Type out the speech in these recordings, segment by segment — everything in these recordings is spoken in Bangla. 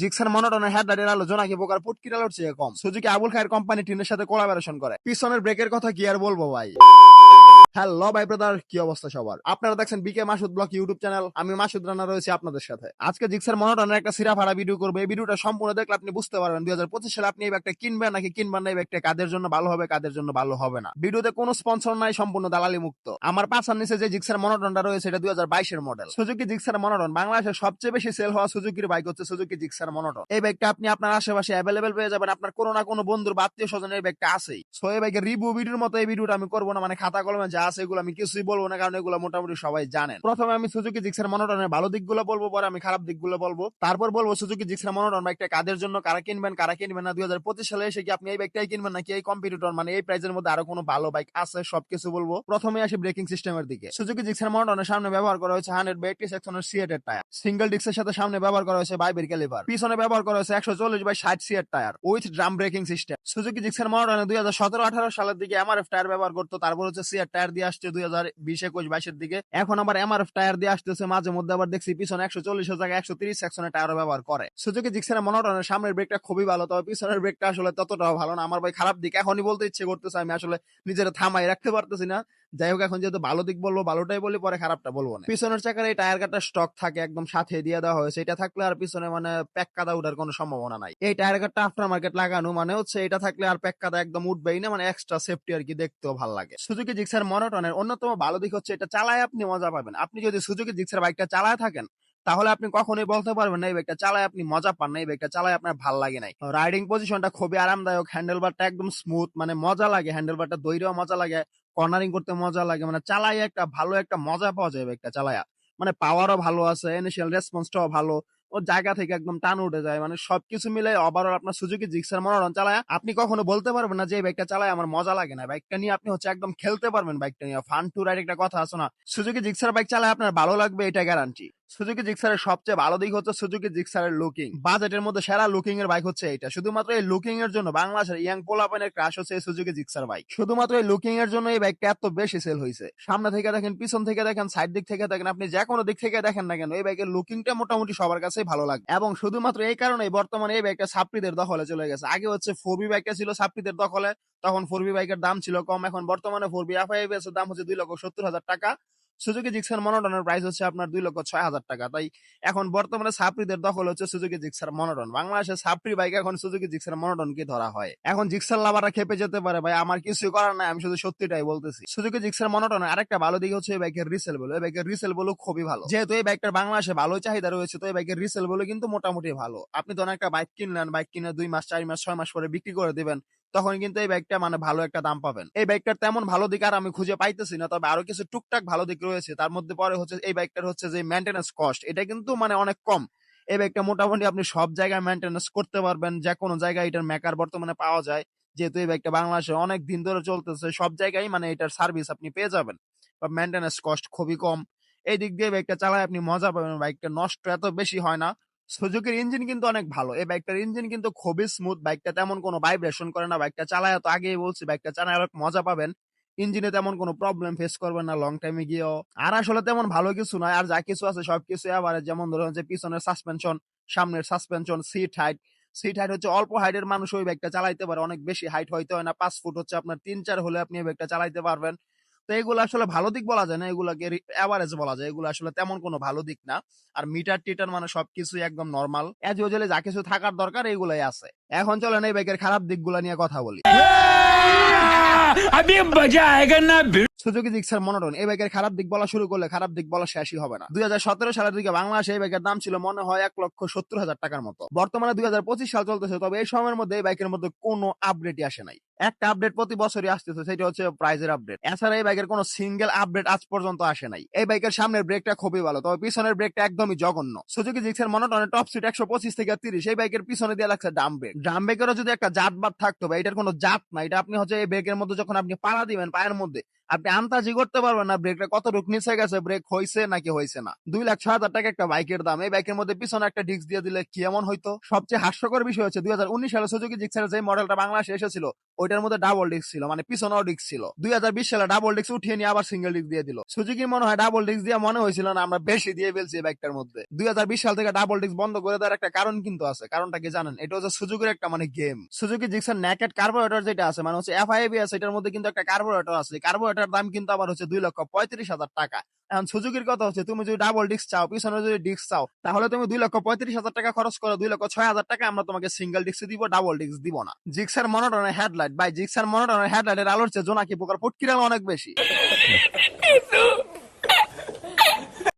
জিক্সার মনোটনের হেডলাইটের আলো জোনাকি পোকার পুটকির আলোর চেয়ে কম। সুজুকি আবুল খায়ের কোম্পানি টিনের সাথে কোলাবোরেশন করে। পিছনের ব্রেকের কথা কি আর বলব ভাই? হ্যালো ভাই ব্রাদার কি অবস্থা সবার? আপনারা দেখছেন BK Masud blog YouTube channel. আমি মাসুদ রানা রয়েছে আপনাদের সাথে। আজকে জিক্সার মনোটনের একটা সিরা ভাড়া ভিডিও করব। এই ভিডিওটা সম্পূর্ণ দেখলে আপনি বুঝতে পারবেন দু হাজার পঁচিশ সালে আপনি এই ব্যাগটা কিনবেন নাকি কিনবেন না, এই ব্যাগটা কাদের জন্য ভালো হবে, কাদের জন্য ভালো হবে না। ভিডিওতে কোনো স্পন্সর নাই, সম্পূর্ণ দালালি মুক্ত। আমার পাশার নিচে যে জিক্সার মনোটনটা রয়েছে, এটা দুই এর মডেল সুজুকি জিক্সার মনোটন বাংলাদেশের সবচেয়ে বেশি সেল হওয়া সুজুকির বাইক হচ্ছে সুজুকি জিক্সার মনোটন। এই ব্যাগটা আপনি আপনার আশেপাশে অ্যাভেলেবেল পেয়ে যাবেন। আপনার কোনো না কোনো বন্ধুর বা আত্মীয় স্বজনের ব্যাগটা আছেই। সো এই ব্যাগের রিভিউ ভিডিওর মতো এই ভিডিওটা আমি করব না মানে খাতা কলমে যা আছে, এগুলো আমি কিছুই বলব না, কারণ এগুলো মোটামুটি সবাই জানেন। প্রথমে আমি সুজুকি জিক্সার মনোটনের ভালো দিকগুলো বলব, পরে আমি খারাপ দিকগুলো বলব। তারপর বলব সুজুকি জিক্সার মনোটন বাইকটা কাদের জন্য, কারা কিনবেন কারা কিনবেন না? দু হাজার পঁচিশ সালে এসে কি আপনি এই বাইকটাই কিনবেন, নাকি এই কম্পিটিটর মানে এই প্রাইজের মধ্যে আরও কোনো ভালো বাইক আছে? সবকিছু বলব। প্রথমে আসি ব্রেকিং সিস্টেমের দিকে। সুজুকি জিক্সার মনোটনের সামনে ব্যবহার করা হয়েছে হান্ড্রেড বেটি সেকশনের সিএটের টায়ার সিঙ্গেল ডিস্কের সাথে সামনে ব্যবহার করা হয়েছে বাইবের ক্যালিভার পিছনে ব্যবহার করা হয়েছে একশো চল্লিশ বাই ষাট সিএর tyre with drum braking system Suzuki Gixxer মনোটনে দুই হাজার সতেরো আঠারো সালের দিকে এমআরএফ টায়ার ব্যবহার করতো, তারপর হচ্ছে সিআর টায়ার দিয়ে আসছে দুই হাজার বিশ, একুশ, বাইশের দিকে। এখন আবার এমআরএফ টায়ার দিয়ে আসতেছে, মাঝে মধ্যে আবার দেখছি পিছনে একশো চল্লিশের জায়গায় একশো তিরিশ সেকশনের টায়ার ব্যবহার করে। সুজুকি জিক্সার মনোটনের সামনের ব্রেকটা খুবই ভালো, তবে পিছনের ব্রেকটা আসলে ততটাও ভালো না। আমার ভাই খারাপ দিক, এখনই বলতে ইচ্ছে করতেছে, আমি আসলে নিজের থামাই রাখতে পারতেছি না। যাই হোক, এখন যেহেতু ভালো দিক বলব, ভালোটাই বলি, পরে খারাপটা বলব না। পিছনের চাকার এই টায়ার কাটার স্টক থাকে, একদম সাথে দিয়ে দেওয়া হয়েছে এটা থাকলে আর পিছনে মানে প্যাক কাদা উঠার কোনো সম্ভাবনা নাই। এই টায়ার কাটটা আফটার মার্কেট লাগানো মানে হচ্ছে, এটা থাকলে আর প্যাক কাদা একদম উঠবেই না মানে এক্সট্রা সেফটি আর কি দেখতেও ভালো লাগে। সুজুকি জিক্সার মনোটনের অন্যতম ভালো দিক হচ্ছে এটা চালায় আপনি মজা পাবেন। আপনি যদি সুজুকি জিক্সার বাইকটা চালায় থাকেন, তাহলে আপনি কখনোই বলতে পারবেন না, এই ব্যাগটা চালায় আপনি মজা পান না, এই ব্যাগটা চালায় আপনার ভালো লাগে নাই। রাইডিং পজিশনটা খুবই আরামদায়ক হ্যান্ডেলবারটা একদম স্মুথ মানে মজা লাগে হ্যান্ডেলবারটা দৈরেও মজা লাগে কর্নারিং করতে মজা লাগে মানে চালাই একটা ভালো একটা মজা পাওয়া যায় ব্যাগটা চালায়া। মানে পাওয়ারও ভালো আছে ইনিশিয়াল রেসপন্সটাও ভালো ও জায়গা থেকে একদম টান উঠে যায়। মানে সবকিছু মিলে ওভারঅল আপনার সুজুকি, জিক্সার মনোরঞ্জন চালায়। আপনি কখনো বলতে পারবেন না যে, এই বাইকটা চালায়, আমার মজা লাগে না। বাইকটা নিয়ে আপনি হচ্ছে একদম খেলতে পারবেন বাইকটা নিয়ে। ফান টু রাইড একটা কথা আছে না, সুজুকি, জিক্সার বাইক চালায় আপনার ভালো লাগবে, এটা গ্যারান্টি সুজুকি, জিক্সারের সবচেয়ে ভালো দিক হচ্ছে সুজুকি, জিক্সারের লুকিং বাজেটের মধ্যে সেরা লুকিং এর বাইক হচ্ছে এটা। শুধুমাত্র এই লুকিং এর জন্য বাংলাদেশের ইয়াং পোলাপানের ক্রাশ হচ্ছে এই সুজুকি, জিক্সার বাইক শুধুমাত্র এই লুকিং এর জন্য এই বাইকটা এত বেশি সেল হয়েছে সামনে থেকে দেখেন, পিছন থেকে দেখেন সাইড দিক থেকে দেখেন, আপনি যে কোনো দিক থেকে দেখেন না কেন, এই বাইকের লুকিংটা মোটামুটি সবার কাছেই ভালো লাগে এবং শুধুমাত্র এই কারণে বর্তমানে এই বাইকটা সাপ্রিদের দখলে চলে গেছে। আগে হচ্ছে ফোরবি বাইকটা ছিল সাপ্রিদের দখলে, তখন ফোরবি বাইকের দাম ছিল কম। এখন বর্তমানে ফোরবি এফআইএফ এর দাম হচ্ছে দুই লক্ষ সত্তর হাজার টাকা। সুজুকি জিক্সার মনোটনের প্রাইস হচ্ছে আপনার দুই লক্ষ ছয় হাজার টাকা। তাই এখন বর্তমানে সাপ্রিদের দখল হচ্ছে সুজুকি জিক্সার মনোটন বাংলাদেশের সাপ্রি বাইক এখন সুজুকি জিক্সার কি ধরা হয়। এখন জিক্সার লাভাররা খেপে যেতে পারে, ভাই। আমার কিছু করার নাই, আমি শুধু সত্যিটাই বলতেছি। সুজুকি জিক্সার মনোটনের আরেকটা ভালো দিক হচ্ছে এই বাইকের রিসেল বলো এই বাইকের রিসেল বলো খুবই ভালো। যেহেতু এই বাইকটার বাংলাদেশে ভালো চাহিদা রয়েছে, তো এই বাইকের রিসেল বলো কিন্তু মোটামুটি ভালো। আপনি ধরেন একটা বাইক কিনলেন বাইক কিনে দুই মাস, চার মাস, ছয় মাস পরে বিক্রি করে দিবেন। তখন কিন্তু এই বাইকটা মানে ভালো একটা দাম পাবেন। এই বাইকটার তেমন ভালো দিক আর আমি খুঁজে পাইতেছি না, তবে আরও কিছু টুকটাক ভালো দিক রয়েছে। তার মধ্যে পরে হচ্ছে, এই বাইকটার হচ্ছে যে মেনটেন্যান্স কস্ট এটা কিন্তু মানে অনেক কম। এই বাইকটা মোটামুটি আপনি সব জায়গায় মেনটেন্যান্স করতে পারবেন যে কোনো জায়গায় এটার মেকার বর্তমানে পাওয়া যায়। যেহেতু এই বাইকটা বাংলাদেশে অনেক দিন ধরে চলতেছে, সব জায়গায় মানে এটার সার্ভিস আপনি পেয়ে যাবেন। বা মেনটেন্যান্স কস্ট খুবই কম। এই দিক দিয়ে বাইকটা চালায় আপনি মজা পাবেন বাইকটা নষ্ট এত বেশি হয় না। সুজুকির ইঞ্জিন কিন্তু অনেক ভালো। এই বাইকটার ইঞ্জিন কিন্তু খুবই স্মুথ বাইকটা তেমন কোনো ভাইব্রেশন করে না। বাইকটা চালায় তো আগেই বলছি বাইকটা চালায় অনেক মজা পাবেন। ইঞ্জিনে তেমন কোনো প্রবলেম ফেস করবেন না লং টাইমে গিয়েও। আর আসলে তেমন ভালো কিছু নয়। আর যা কিছু আছে সবকিছু আবার যেমন ধরুন যে পিছনের সাসপেনশন সামনের suspension seat height seat height হচ্ছে অল্প হাইটের মানুষ ওই বাইকটা চালাইতে পারে। অনেক বেশি হাইট হইতে হয় না। পাঁচ ফুট হচ্ছে আপনার তিন চার হলে আপনি এই বাইকটা চালাইতে পারবেন। তো এগুলো আসলে ভালো দিক বলা যায় না এগুলাকে অ্যাভারেজ বলা যায়। এগুলো আসলে তেমন কোনো ভালো দিক না। আর মিটার টিটার মানে সবকিছু একদম নর্মাল এজ ইউজুয়ালি যা কিছু থাকার দরকার এইগুলাই আছে। এখন চলেন এই বাইকের খারাপ দিকগুলো নিয়ে কথা বলি। আমি এই ব্যাগের খারাপ দিক বলা শুরু করলে খারাপ দিক বলা শেষই হবে না। দুই হাজার সতেরো সালের দিকে বাংলাদেশে এই বাইকের দাম ছিল মনে হয় এক লক্ষ সত্তর হাজার টাকার মতো। বর্তমানে দুই হাজার পঁচিশ সাল চলতেছে তবে এই সময়ের মধ্যে এই বাইকের মধ্যে কোনো আপডেটই আসে নাই। একটা আপডেট প্রতি বছরই আসতেছে, সেটা হচ্ছে প্রাইজের আপডেট এছাড়া এই বাইকের কোনো সিঙ্গেল আপডেট আজ পর্যন্ত আসে নাই। এই বাইকের সামনের ব্রেকটা খুবই ভালো, তবে পিছনের ব্রেকটা একদমই জঘন্য। সুজুকি জিক্সের মনোটনে টপ সিট একশো পঁচিশ থেকে তিরিশ, এই বাইকের পিছনে দিয়ে লাগছে ডাম ব্রেক ডাম ব্রেকেরও যদি একটা জাত বাদ থাকতো বা এটার কোনো জাত না এটা আপনি হচ্ছে এই ব্রেকের মধ্যে যখন আপনি পাড়া দিবেন পায়ের মধ্যে আপনি আন্তাজি করতে পারবেন না ব্রেকটা কত রুক নিচে গেছে, ব্রেক হয়েছে নাকি হয়েছে না। দুই লাখ ছয় হাজার টাকা একটা বাইকের দাম। এই বাইকের মধ্যে পিছনে একটা ডিস্ক দিয়ে দিলে কি এমন হইতো? সবচেয়ে হাস্যকর বিষয় হচ্ছে দুই হাজার উনিশ সালে সুজুকি জিক্সার যে মডেলটা বাংলাদেশে এসেছিল, ওইটার মধ্যে ডাবল ডিস্ক ছিল মানে পিছনেও ডিস্ক ছিল। দুই হাজার বিশ সালে ডাবল ডিস্ক উঠিয়ে নিয়ে আবার সিঙ্গেল ডিস্ক দিয়ে দিল। সুজুকি মনে হয় ডাবল ডিস্ক দিয়ে মনে হয়েছিল না, আমরা বেশি দিয়ে ফেলছি বাইকটার মধ্যে। দুই হাজার বিশ সাল থেকে ডাবল ডিস্ক বন্ধ করে দেওয়ার একটা কারণ কিন্তু আছে। কারণটা কি জানেন? এটা হচ্ছে সুজুকির একটা মানে game Suzuki Gixxer naked carburettor যেটা আছে মানে হচ্ছে এফআইবিএস এটার মধ্যে কিন্তু একটা কার্বোরেটর আছে। কার্বোরেটর দাম কিন্তু আবার হচ্ছে দুই লক্ষ পঁয়ত্রিশ হাজার টাকা। এখন সুযোগের কথা হচ্ছে, তুমি যদি ডাবল ডিস্ক চাও, পিছনে যদি ডিস্ক চাও, তাহলে তুমি দুই লক্ষ পঁয়ত্রিশ হাজার টাকা খরচ করো, দুই লক্ষ ছয় হাজার টাকা আমরা তোমাকে সিঙ্গেল ডিস্ক দিব ডাবল ডিস্ক দিব না। জিক্সার মনোটনের হেডলাইট বাই জিক্সার মনোটনের হেডলাইটের আলোর চেয়ে জোনাকি পোকার ফুটকিরাল অনেক বেশি।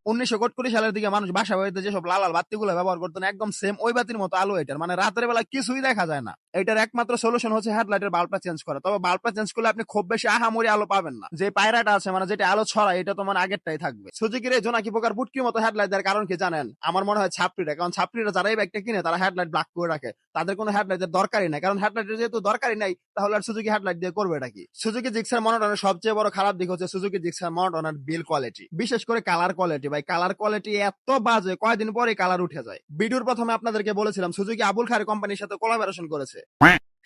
উনিশশো কোটি সালের দিকে মানুষ বাসা বাড়িতে যেসব লাল লাল বাতিগুলো ব্যবহার করতেন একদম সেম ওই বাতির মতো আলো এটার। মানে রাতের বেলা কিছুই দেখা যায় না। এটার একমাত্র সলিউশন হচ্ছে হেডলাইটের বাল্বটা চেঞ্জ করা। তবে বাল্বটা চেঞ্জ করলে আপনি খুব বেশি আহামরি আলো পাবেন না। যে পায়রাটা আছে মানে যেটা আলো ছড়ায়, এটা তো মানে আগেরটাই থাকবে। সুজুকির এই জোনাকি পোকার পুটকির মতো হেডলাইট দেওয়ার কারণ কি জানেন? আমার মনে হয় ছাপড়িটা কারণ ছাপড়িটা যারা এই ব্যাগটা কিনে, তারা হেডলাইট ব্ল্যাক করে রাখে। তাদের কোনো হেডলাইটের দরকারই নাই। কারণ হেডলাইটের যেহেতু দরকারই নাই, তাহলে আর সুজুকি হেডলাইট দিয়ে করবে এটা কি? সুজুকি জিক্সার মনোটনের সবচেয়ে বড় খারাপ দিক হচ্ছে সুজুকি জিক্সার মনোটনের বিল কোয়ালিটি বিশেষ করে কালার কোয়ালিটি ভাই কালার কোয়ালিটি এত বাজে কয়দিন পরে কালার উঠে যায়। ভিডিওর প্রথমে আপনাদেরকে বলেছিলাম সুজুকি আবুল খায়ের কোম্পানির সাথে কোলাবোরেশন করেছে।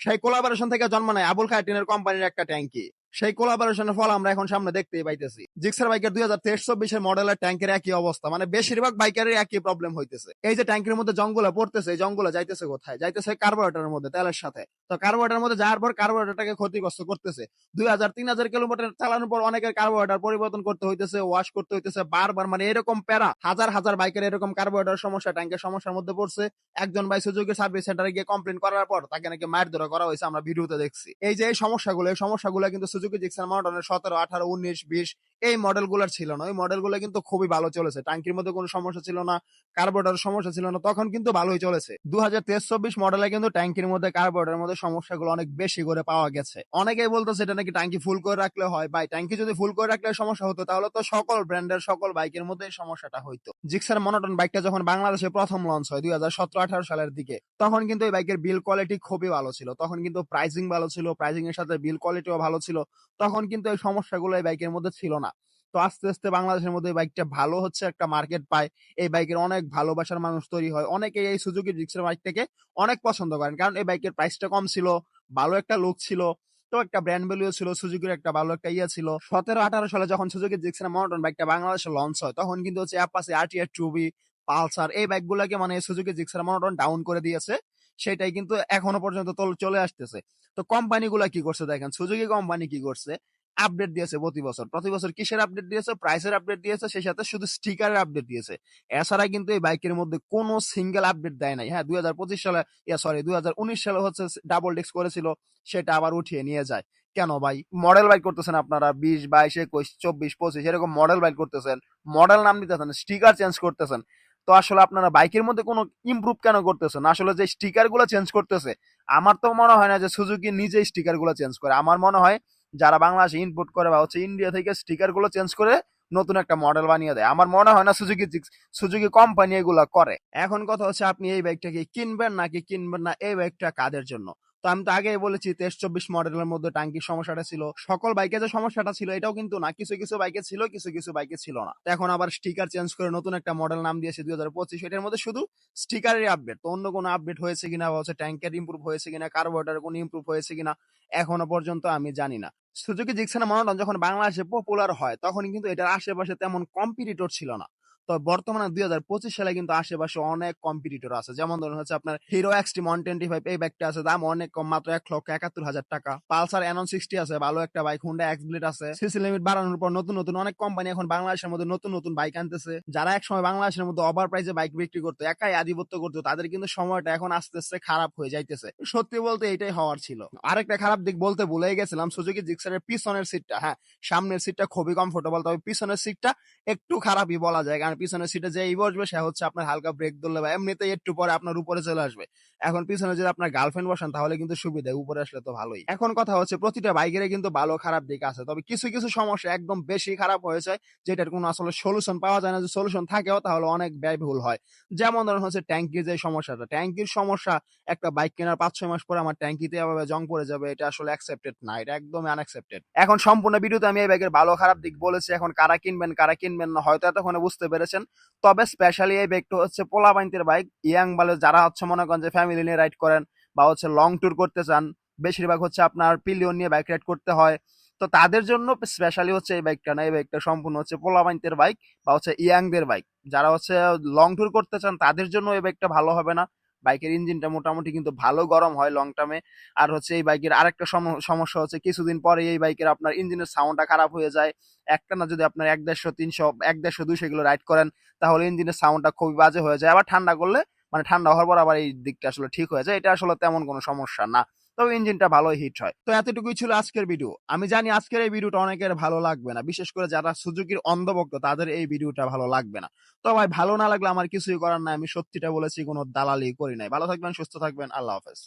সেই কোলাবোরেশন থেকে জন্ম নেয় আবুল খায়ের টিনের কোম্পানির একটা ট্যাঙ্কি। সেই কোলাবোরেশনের ফল আমরা এখন সামনে দেখতেই পাইতেছি। জিক্সার বাইকের দুই হাজার তেইশ চব্বিশের মডেলের ট্যাঙ্কের একই অবস্থা। মানে বেশিরভাগ বাইকের একই প্রবলেম হইতেছে। এই যে ট্যাঙ্কের মধ্যে জঙ্গলে পড়তেছে, এই জঙ্গলে যাইতেছে কোথায়? যাইতেছে কার্বোরেটরের মধ্যে, তেলের সাথে। তো কার্বোরেটরের মধ্যে যাওয়ার পর কার্বোরেটরটাকে ক্ষতিগ্রস্ত করতেছে। দুই হাজার তিন হাজার কিলোমিটার চালানোর পর অনেকের কার্বোরেটর পরিবর্তন করতে হইতেছে ওয়াশ করতে হইতেছে, বারবার মানে এরকম প্যারা, হাজার হাজার বাইকের এরকম কার্বোরেটর সমস্যা ট্যাঙ্কের সমস্যার মধ্যে পড়ছে। একজন ভাই সুযোগের সার্ভিস সেন্টারে গিয়ে কমপ্লেন করার পর তাকে নাকি মায়ের ধরা করা হয়েছে, আমরা ভিডিওতে দেখছি। এই যে এই সমস্যাগুলো এই সমস্যাগুলো কিন্তু সুজুকি জিক্সার অনেক সতেরো আঠারো উনিশ বিশ এই মডেলগুলোর ছিল না। ওই মডেলগুলো কিন্তু খুবই ভালো চলেছে। টাঙ্কির মধ্যে কোনো সমস্যা ছিল না কার্বোরেটর সমস্যা ছিল না, তখন কিন্তু ভালোই চলেছে। দু হাজার তেইশ চব্বিশ মডেলে কিন্তু ট্যাঙ্কির মধ্যে, কার্বোরেটরের মধ্যে সমস্যাগুলো অনেক বেশি করে পাওয়া গেছে। অনেকেই বলতো এটা নাকি ট্যাঙ্কি ফুল করে রাখলে হয়। ভাই, ট্যাঙ্কি যদি ফুল করে রাখলে সমস্যা হতো, তাহলে তো সকল ব্র্যান্ডের, সকল বাইকের মধ্যে এই সমস্যাটা হইতো। জিক্সার মনোটন বাইকটা যখন বাংলাদেশে প্রথম লঞ্চ হয় দুই হাজার সতেরো আঠারো সালের দিকে, তখন কিন্তু এই বাইকের বিল কোয়ালিটি খুবই ভালো ছিল। তখন কিন্তু প্রাইসিং ভালো ছিল প্রাইসিং এর সাথে বিল কোয়ালিটিও ভালো ছিল। তখন কিন্তু এই সমস্যাগুলো এই বাইকের মধ্যে ছিল না। তো আস্তে আস্তে বাংলাদেশের মধ্যে এই বাইকটা ভালো হচ্ছে একটা মার্কেট পায়। এই বাইকের অনেক ভালোবাসার মানুষ তৈরি হয়। অনেকে এই সুজুকি জিক্সার বাইকটাকে অনেক পছন্দ করেন। কারণ এই বাইকের প্রাইসটা কম ছিল, ভালো একটা লুক ছিল, তো একটা ব্র্যান্ড ভ্যালু ছিল সুজুকির একটা ভালো একটা ইয়ে ছিল। সতেরো, আঠারো সালে যখন সুজুকি জিক্সার মনোটন বাইকটা বাংলাদেশে লঞ্চ হয়, তখন কিন্তু হচ্ছে অ্যাপাসি আরটিআর টুবি পালসার এই বাইকগুলোকে মানে সুজুকি জিক্সার মনোটন ডাউন করে দিয়েছে। সেটাই কিন্তু এখনও পর্যন্ত চলে আসতেছে। তো কোম্পানিগুলো কি করছে দেখেন? সুজুকি কোম্পানি কি করছে? আপডেট দিয়েছে প্রতি বছর। প্রতি বছর কিসের আপডেট দিয়েছে? প্রাইসের আপডেট দিয়েছে, সেই সাথে শুধু স্টিকারের আপডেট দিয়েছে। এছাড়া কিন্তু এই বাইকের মধ্যে কোনো সিঙ্গেল আপডেট দেয় নাই। হ্যাঁ দুই হাজার পঁচিশ সালে সরি দুই হাজার উনিশ সালে হচ্ছে ডাবল ডিস্ক করেছিল, সেটা আবার উঠিয়ে নিয়ে যায়। কেন ভাই? মডেল বাইক করতেছেন আপনারা বিশ, বাইশ, একুশ, চব্বিশ, পঁচিশ, এরকম মডেল বাইক করতেছেন। মডেল নাম দিতেছেন স্টিকার চেঞ্জ করতেছেন। তো আসলে আপনারা বাইকের মধ্যে কোনো ইম্প্রুভ কেন করতেছেন? আসলে যে স্টিকারগুলো চেঞ্জ করতেছে, আমার তো মনে হয় না যে সুজুকি নিজেই স্টিকারগুলো চেঞ্জ করে। আমার মনে হয় যারা বাংলাদেশে ইনপুট করে বা হচ্ছে ইন্ডিয়া থেকে স্টিকারগুলো চেঞ্জ করে নতুন একটা মডেল বানিয়ে দেয়। আমার মনে হয় না সুজুকি সুজুকি কোম্পানি এগুলা করে। এখন কথা হচ্ছে আপনি এই বাইকটাকে কিনবেন নাকি কিনবেন না এই বাইকটা কাদের জন্য? তো আমি তো আগেই বলেছি তেইশ চব্বিশ মডেলের মধ্যে টাঙ্কির সমস্যাটা ছিল। সকল বাইকে যে সমস্যাটা ছিল, এটাও কিন্তু না। কিছু কিছু বাইকে ছিল, কিছু কিছু বাইকে ছিল না। এখন আবার স্টিকার চেঞ্জ করে নতুন একটা মডেল নাম দিয়েছে দুই হাজার পঁচিশ। এটার মধ্যে শুধু স্টিকারের আপডেট তো অন্য কোনো আপডেট হয়েছে কিনা বা হচ্ছে ট্যাঙ্কের ইমপ্রুভ হয়েছে কিনা কার্বোরেটার কোনো ইমপ্রুভ হয়েছে কিনা এখনও পর্যন্ত আমি জানি না। সুজুকি জিক্সানা মনোরঞ্জন যখন বাংলাদেশে পপুলার হয় তখন কিন্তু এটার আশেপাশে তেমন কম্পিটিটর ছিল না। তো বর্তমানে দুই হাজার পঁচিশ সালে কিন্তু আশেপাশে অনেক কম্পিটিটর আছে। যেমন ধরুন হচ্ছে আপনার Hero XT one twenty five এই বাইকটা আছে, দাম অনেক কম, মাত্র এক লক্ষ একাত্তর হাজার টাকা। পালসার এনন সিক্সটি আছে, ভালো একটা বাইক হুন্ডা এক্স আছে। সিসি লিমিট বাড়ানোর পর নতুন নতুন অনেক কোম্পানি এখন বাংলাদেশের মধ্যে নতুন নতুন বাইক আনতেছে। যারা একসময় বাংলাদেশের মধ্যে ওভার প্রাইসে বাইক বিক্রি করতো, একাই আধিপত্য করতো, তাদের কিন্তু সময়টা এখন আস্তে আস্তে খারাপ হয়ে যাইতেছে। সত্যি বলতে এটাই হওয়ার ছিল। আরেকটা খারাপ দিক বলতে ভুলে গেছিলাম সুজুকি জিক্সারের পিছনের সিটটা হ্যাঁ সামনের সিটটা খুবই কমফোর্টেবল তবে পিছনের সিটটা একটু খারাপই বলা যায়, কারণ আপনার পিছনের সিটে যেই বসবে, সে হচ্ছে আপনার হালকা ব্রেক ধরলে বা এমনিতেই একটু পরে আপনার উপরে চলে আসবে। এখন পিছনে যদি আপনার গার্লফ্রেন্ড বসেন, তাহলে কিন্তু সুবিধা, উপরে আসলে তো ভালোই। এখন কথা হচ্ছে, প্রতিটা বাইকের কিন্তু ভালো খারাপ দিক আছে। তবে কিছু কিছু সমস্যা একদম বেশি খারাপ হয়েছে, যেটার কোনো আসলে সলিউশন পাওয়া যায় না। যে সলিউশন থাকেও, তাহলে অনেক ব্যয়বহুল হয়। যেমন ধরুন হচ্ছে ট্যাঙ্কির যে সমস্যাটা, ট্যাঙ্কির সমস্যা, একটা বাইক কেনার পাঁচ, ছয় মাস পরে আমার ট্যাঙ্কিতে এভাবে জং পড়ে যাবে, এটা আসলে অ্যাকসেপ্টেড না, এটা একদমই আনএক্সেপ্টেড এখন সম্পূর্ণ ভিডিওতে আমি এই বাইকের ভালো খারাপ দিক বলেছি, এখন কারা কিনবেন কারা কিনবেন না, হয়তো এতক্ষণে বুঝতে পেরেছেন তবে স্পেশালি এই বাইকটা হচ্ছে পোলা বাইন্তের বাইক ইয়াং বালে যারা হচ্ছে মনে করেন যে ফ্যামিলি নিয়ে রাইড করেন বা হচ্ছে লং ট্যুর করতে চান, বেশিরভাগ হচ্ছে আপনার পিলিয়ন নিয়ে বাইক রাইড করতে হয়। তো তাদের জন্য স্পেশালি হচ্ছে এই বাইকটা না, এই বাইকটা সম্পূর্ণ হচ্ছে পোলা বাইন্তের বাইক বা হচ্ছে ইয়াংদের বাইক যারা হচ্ছে লং ট্যুর করতে চান, তাদের জন্য এই বাইকটা ভালো হবে না। বাইকের ইঞ্জিনটা মোটামুটি কিন্তু ভালো গরম হয় লং টার্মে আর হচ্ছে এই বাইকের আরেকটা সম- সমস্যা হচ্ছে কিছুদিন পরে এই বাইকের আপনার ইঞ্জিনের সাউন্ডটা খারাপ হয়ে যায়। একটা না যদি আপনার এক দেড়শো, তিনশো, এক দেড়শো, দুইশো এগুলো রাইড করেন, তাহলে ইঞ্জিনের সাউন্ডটা খুবই বাজে হয়ে যায়। আবার ঠান্ডা করলে মানে ঠান্ডা হওয়ার পর আবার এই দিকটা আসলে ঠিক হয়ে যায়। এটা আসলে তেমন কোনো সমস্যা না। তবে ইঞ্জিনটা ভালোই হিট হয়। তো এতটুকুই ছিল আজকের ভিডিও আমি জানি আজকের এই ভিডিওটা অনেকের ভালো লাগবে না। বিশেষ করে যারা সুজুকির অন্ধভক্ত, তাদের এই ভিডিওটা ভালো লাগবে না। তো ভাই, ভালো না লাগলে আমার কিছুই করার নাই। আমি সত্যিটা বলেছি, কোনো দালালি করি নাই। ভালো থাকবেন, সুস্থ থাকবেন। আল্লাহ হাফেজ।